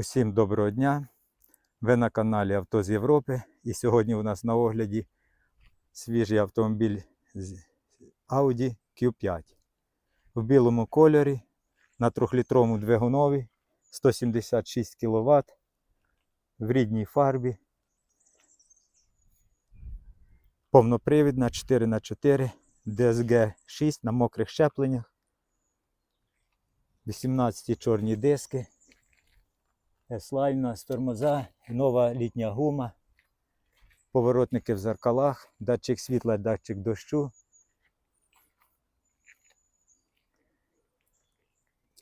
Усім доброго дня! Ви на каналі Авто з Європи. І сьогодні у нас на огляді свіжий автомобіль з Audi Q5 в білому кольорі на 3-літровому двигунові 176 кВт в рідній фарбі. Повнопривідна 4х4 DSG 6 на мокрих щепленнях. 18 чорні диски. S-Line тормоза, нова літня гума, поворотники в зеркалах, датчик світла, датчик дощу.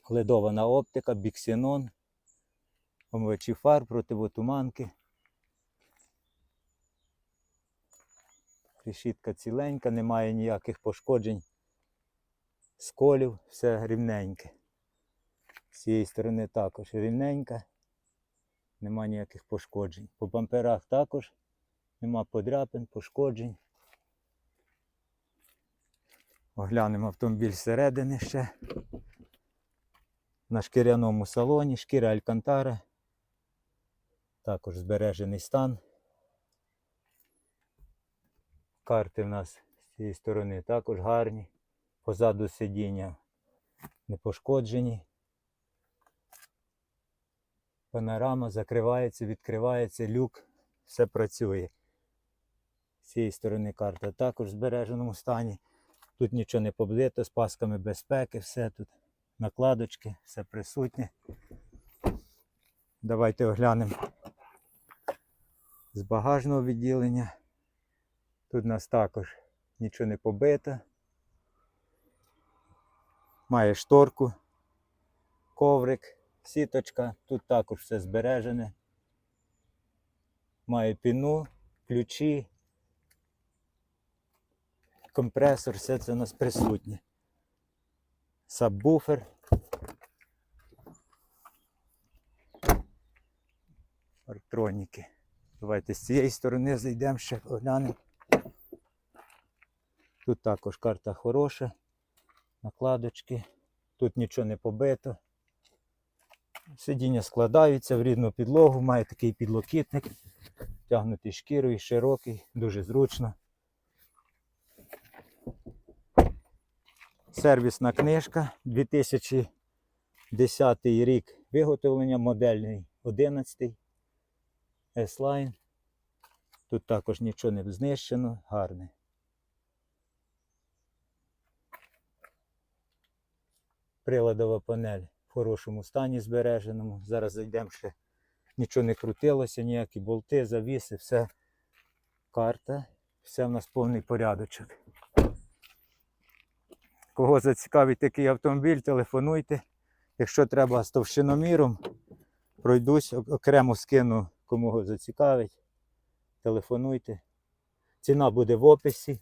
Ледована оптика, біксенон, омивачі фар, противотуманки. Решітка ціленька, немає ніяких пошкоджень, сколів, все рівненьке. З цієї сторони також рівненька. Нема ніяких пошкоджень. По бамперах також нема подряпин, пошкоджень. Оглянемо автомобіль зсередини ще. На шкіряному салоні, шкіра Алькантара. Також збережений стан. Карти в нас з цієї сторони також гарні. Позаду сидіння не пошкоджені. Панорама закривається, відкривається, люк, все працює. З цієї сторони карта також в збереженому стані. Тут нічого не поблито, з пасками безпеки, все тут. Накладочки, все присутнє. Давайте оглянемо з багажного відділення. Тут у нас також нічого не побито. Має шторку, коврик сіточка, тут також все збережене. Має піну, ключі, компресор, все це у нас присутнє. Сабвуфер. Електроніки. Давайте з цієї сторони зайдемо ще оглянемо. Тут також карта хороша, накладочки, тут нічого не побито. Сидіння складаються в рідну підлогу, має такий підлокітник, тягнутий шкірою, широкий, дуже зручно. Сервісна книжка 2010 рік виготовлення, модельний 11 S-Line. Тут також нічого не знищено, гарне. Приладова панель в хорошому стані збереженому. Зараз зайдемо ще. Нічого не крутилося, ніякі болти, завіси, все карта, все в нас повний порядочок. Кого зацікавить такий автомобіль, телефонуйте. Якщо треба з товщиноміром, пройдусь, окремо скину, кому зацікавить. Телефонуйте. Ціна буде в описі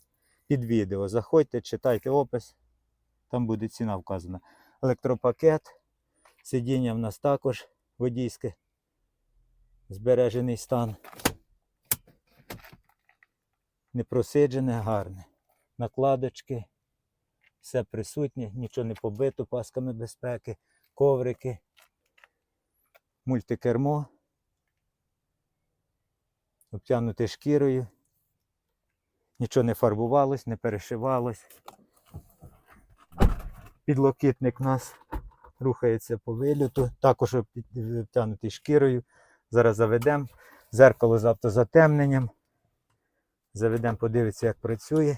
під відео. Заходьте, читайте опис, там буде ціна вказана. Електропакет. Сидіння в нас також водійське. Збережений стан. Непросиджене, гарне. Накладочки. Все присутнє, нічого не побито, пасками безпеки, коврики, мультикермо. Обтягнуте шкірою. Нічого не фарбувалось, не перешивалось. Підлокітник у нас рухається по вилюту, також обтя- обтягнутий шкірою. Зараз заведемо. Зеркало з автозатемненням. Заведемо, подивитися, як працює.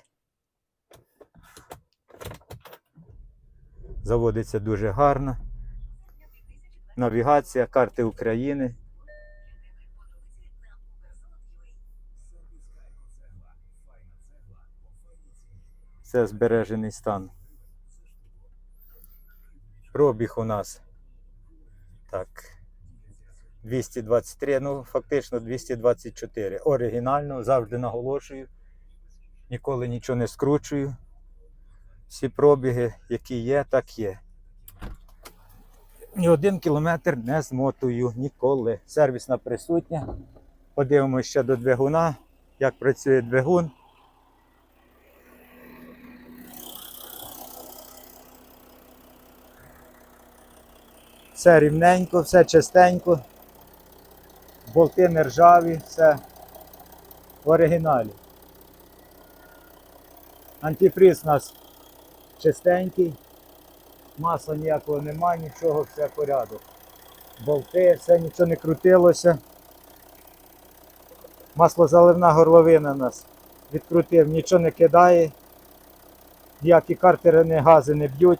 Заводиться дуже гарно. Навігація, карти України. Це збережений стан. Пробіг у нас так. 223, ну фактично 224. Оригінально, завжди наголошую. Ніколи нічого не скручую. Всі пробіги, які є, так є. Ні один кілометр не змотую ніколи. Сервісна присутня. Подивимося ще до двигуна, як працює двигун. Все рівненько, все чистенько. болти не ржаві, все в оригіналі. Антифриз у нас чистенький, масла ніякого немає, нічого, все порядок. Болти, все нічого не крутилося. Маслозаливна горловина у нас відкрутив, нічого не кидає, ніякі картерні гази не б'ють,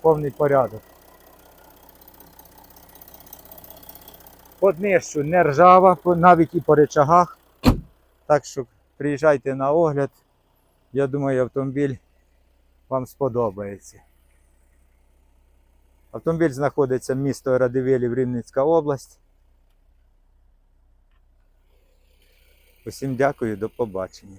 повний порядок. По що не ржава, навіть і по речагах. Так що приїжджайте на огляд. Я думаю, автомобіль вам сподобається. Автомобіль знаходиться в місто Радивилів, Рівненська область. Усім дякую, до побачення.